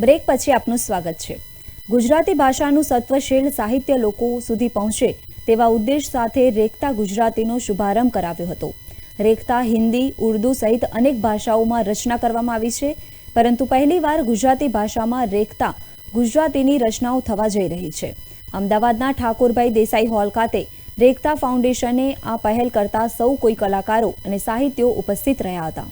Break પછી આપનું સ્વાગત છે. ગુજરાતી ભાષાનું સત્વશીલ સાહિત્ય લોકો સુધી પહોંચે તેવા ઉદ્દેશ સાથે રેખતા ગુજરાતીનો શુભારંભ કરાવ્યો હતો. રેખતા હિન્દી, ઉર્દુ સહિત અનેક ભાષાઓમાં રચના કરવામાં આવી છે, પરંતુ પહેલીવાર ગુજરાતી ભાષામાં રેખતા ગુજરાતીની રચનાઓ થવા જઈ રહી છે. અમદાવાદના ઠાકોરભાઈ દેસાઈ હોલ ખાતે રેખતા ફાઉન્ડેશને આ પહેલ કરતા સૌ કોઈ કલાકારો અને સાહિત્યો ઉપસ્થિત રહ્યા હતા.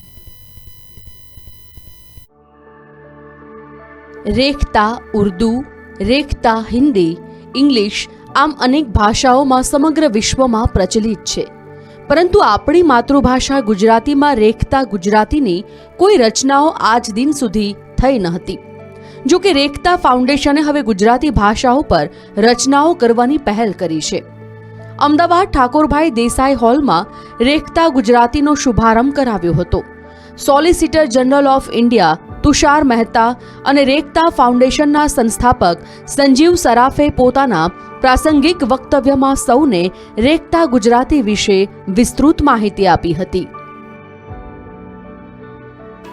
રેખતા ઉર્દુ, રેખતા હિન્દી, ઇંગ્લિશ આમ અનેક ભાષાઓમાં સમગ્ર વિશ્વમાં પ્રચલિત છે. પરંતુ આપણી માતૃભાષા ગુજરાતીમાં રેખતા ગુજરાતીની કોઈ રચનાઓ આજ દિન સુધી થઈ ન હતી. જો કે રેખતા ફાઉન્ડેશને હવે ગુજરાતી ભાષાઓ પર રચનાઓ કરવાની પહેલ કરી છે. અમદાવાદ ઠાકોરભાઈ દેસાઈ હોલમાં રેખતા ગુજરાતીનો શુભારંભ કરાવ્યો હતો. Solicitor general of India Tushar Mehta અને રેખતા ફાઉન્ડેશનના સંસ્થાપક સંજીવ સરાફે પોતાના પ્રાસંગિક વક્તવ્યમાં સૌને રેખતા ગુજરાતી વિશે વિસ્તૃત માહિતી આપી હતી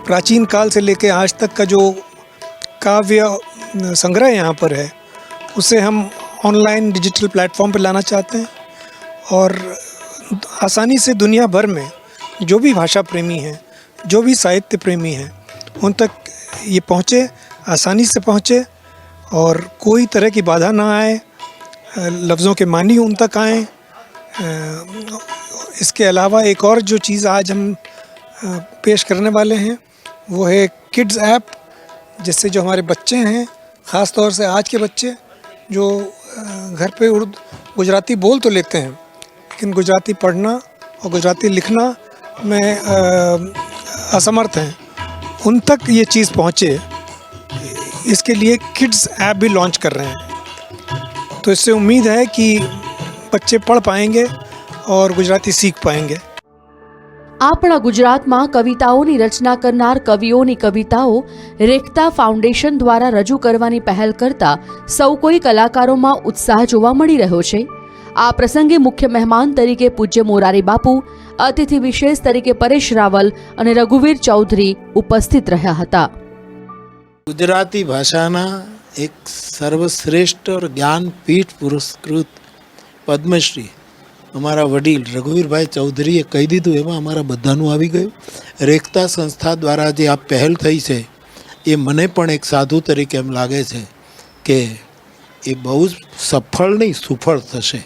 प्राचीन काल से लेकर आज तक का जो काव्य अ, संग्रह यहाँ पर है उसे हम ऑनलाइन डिजिटल प्लेटफॉर्म पर लाना चाहते हैं और आसानी से दुनिया भर में जो भी भाषा प्रेमी हैं जो भी साहित्य प्रेमी हैं उन तक ये पहुँचे, आसानी से पहुँचे और कोई तरह की बाधा ना आए, लफ्ज़ों के मानी उन तक आएँ। इसके अलावा एक और जो चीज़ आज हम पेश करने वाले हैं, वो है किड्स ऐप, जिससे जो हमारे बच्चे हैं, ख़ास तौर से आज के बच्चे, जो घर पे उर्दू, गुजराती बोल तो लेते हैं, लेकिन गुजराती पढ़ना और गुजराती लिखना में असमर्थ हैं। उन तक ये चीज़ पहुँचे इसके लिए किड्स ऐप भी लॉन्च कर रहे हैं तो इससे उम्मीद है कि बच्चे पढ़ पाएंगे और गुजराती सीख पाएंगे આપણા ગુજરાતમાં કવિતાઓની રચના કરનાર કવિઓની કવિતાઓ રેખતા ફાઉન્ડેશન દ્વારા રજૂ કરવાની પહેલ કરતા સૌ કોઈ કલાકારોમાં ઉત્સાહ જોવા મળી રહ્યો છે આ પ્રસંગે મુખ્ય મહેમાન તરીકે પૂજ્ય મોરારી બાપુ, અતિથિ વિશેષ તરીકે પરેશ રાવલ અને રઘુવીર ચૌધરી ઉપસ્થિત રહ્યા હતા. ગુજરાતી ભાષાના એક સર્વશ્રેષ્ઠ ઓર જ્ઞાનપીઠ પુરસ્કૃત પદ્મશ્રી અમારા વડીલ રઘુવીરભાઈ ચૌધરીએ કહી દીધું, એમાં અમારા બધાનું આવી ગયું. રેખતા સંસ્થા દ્વારા જે આ પહેલ થઈ છે, એ મને પણ એક સાધુ તરીકે એમ લાગે છે કે એ બહુ સફળ નહીં, સુફળ થશે.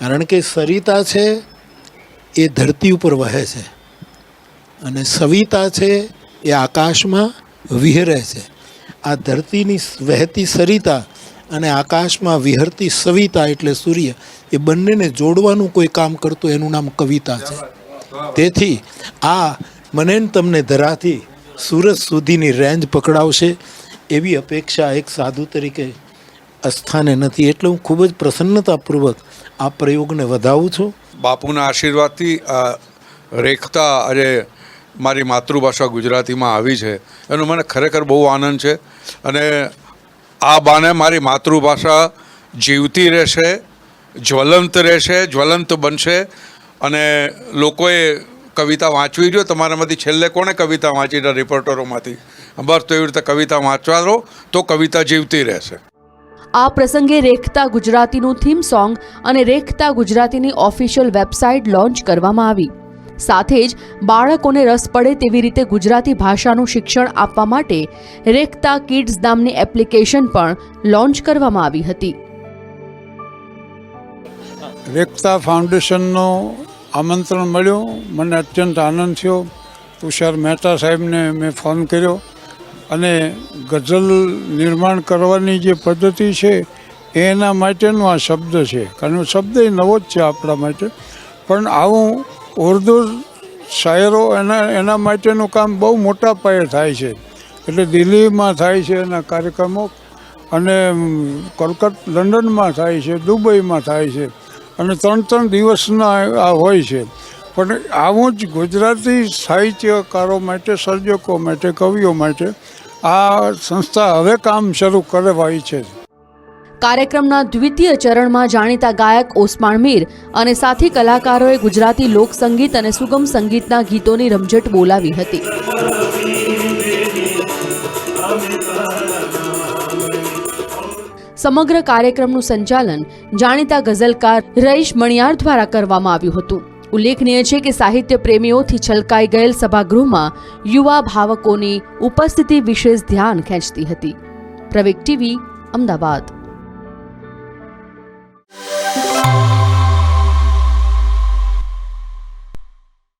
કારણ કે સરિતા છે, એ ધરતી ઉપર વહે છે. અને સવિતા છે, એ આકાશમાં વિહરે છે. આ ધરતીની વહેતી સરિતા અને આકાશમાં વિહરતી સવિતા એટલે સૂર્ય, એ બંનેને જોડવાનું કોઈ કામ કરતું એનું નામ કવિતા છે. તેથી આ મને તમને ધરાથી સુરત સુધીની રેન્જ પકડાવશે એવી અપેક્ષા એક સાધુ તરીકે અસ્થાને નથી એટલે હું ખૂબ જ પ્રસન્નતાપૂર્વક આ પ્રયોગને વધાવું છું. બાપુના આશીર્વાદથી રેખતા આજે મારી માતૃભાષા ગુજરાતીમાં આવી છે. એનો મને ખરેખર બહુ આનંદ છે અને આ બાને મારી માતૃભાષા જીવતી રહેશે, જ્વલંત રહેશે, જ્વલંત બનશે અને લોકોએ કવિતા વાંચવી જોઈએ. તમારામાંથી છેલ્લે કોણે કવિતા વાંચી? રિપોર્ટરોમાંથી બસ તો એવી રીતે કવિતા વાંચવા દો તો કવિતા જીવતી રહેશે. આ પ્રસંગે રેખતા ગુજરાતીનું થીમ સોંગ અને રેખતા ગુજરાતીની ઓફિશિયલ વેબસાઇટ લોન્ચ કરવામાં આવી. સાથે જ બાળકોને રસ પડે તેવી રીતે ગુજરાતી ભાષાનું શિક્ષણ આપવા માટે રેખતા કિડ્સ નામની એપ્લિકેશન પણ લોન્ચ કરવામાં આવી હતી. રેખતા ફાઉન્ડેશનનો આમંત્રણ મળ્યું. મને અત્યંત આનંદ થયો. તુષાર મહેતા સાહેબને મેં ફોન કર્યો. અને ગઝલ નિર્માણ કરવાની જે પદ્ધતિ છે, એના માટેનો આ શબ્દ છે. કારણ શબ્દ એ નવો જ છે આપણા માટે. પણ આવું ઉર્દુ શાયરો એના એના માટેનું કામ બહુ મોટા પાયે થાય છે. એટલે દિલ્હીમાં થાય છે એના કાર્યક્રમો અને કોલકત, લંડનમાં થાય છે, દુબઈમાં થાય છે. અને ત્રણ ત્રણ દિવસના આ હોય છે. પણ આવું જ ગુજરાતી સાહિત્યકારો માટે, સર્જકો માટે, કવિઓ માટે આ સંસ્થા હવે કામ શરૂ કરવા ઈચ્છે છે. કાર્યક્રમના દ્વિતીય ચરણમાં જાણીતા ગાયક ઓસમાણ મીર અને સાથી કલાકારોએ ગુજરાતી લોકસંગીત અને સુગમ સંગીતના ગીતોની રમઝટ બોલાવી હતી. સમગ્ર કાર્યક્રમનું સંચાલન જાણીતા ગઝલકાર રઈશ મણિયાર દ્વારા કરવામાં આવ્યું હતું. ઉલ્લેખનીય છે કે સાહિત્ય પ્રેમીઓથી છલકાઈ ગયેલ સભાગૃહમાં યુવા ભાવકોની ઉપસ્થિતિ વિશેષ ધ્યાન ખેંચતી હતી. પ્રવેગ ટીવી, અમદાવાદ.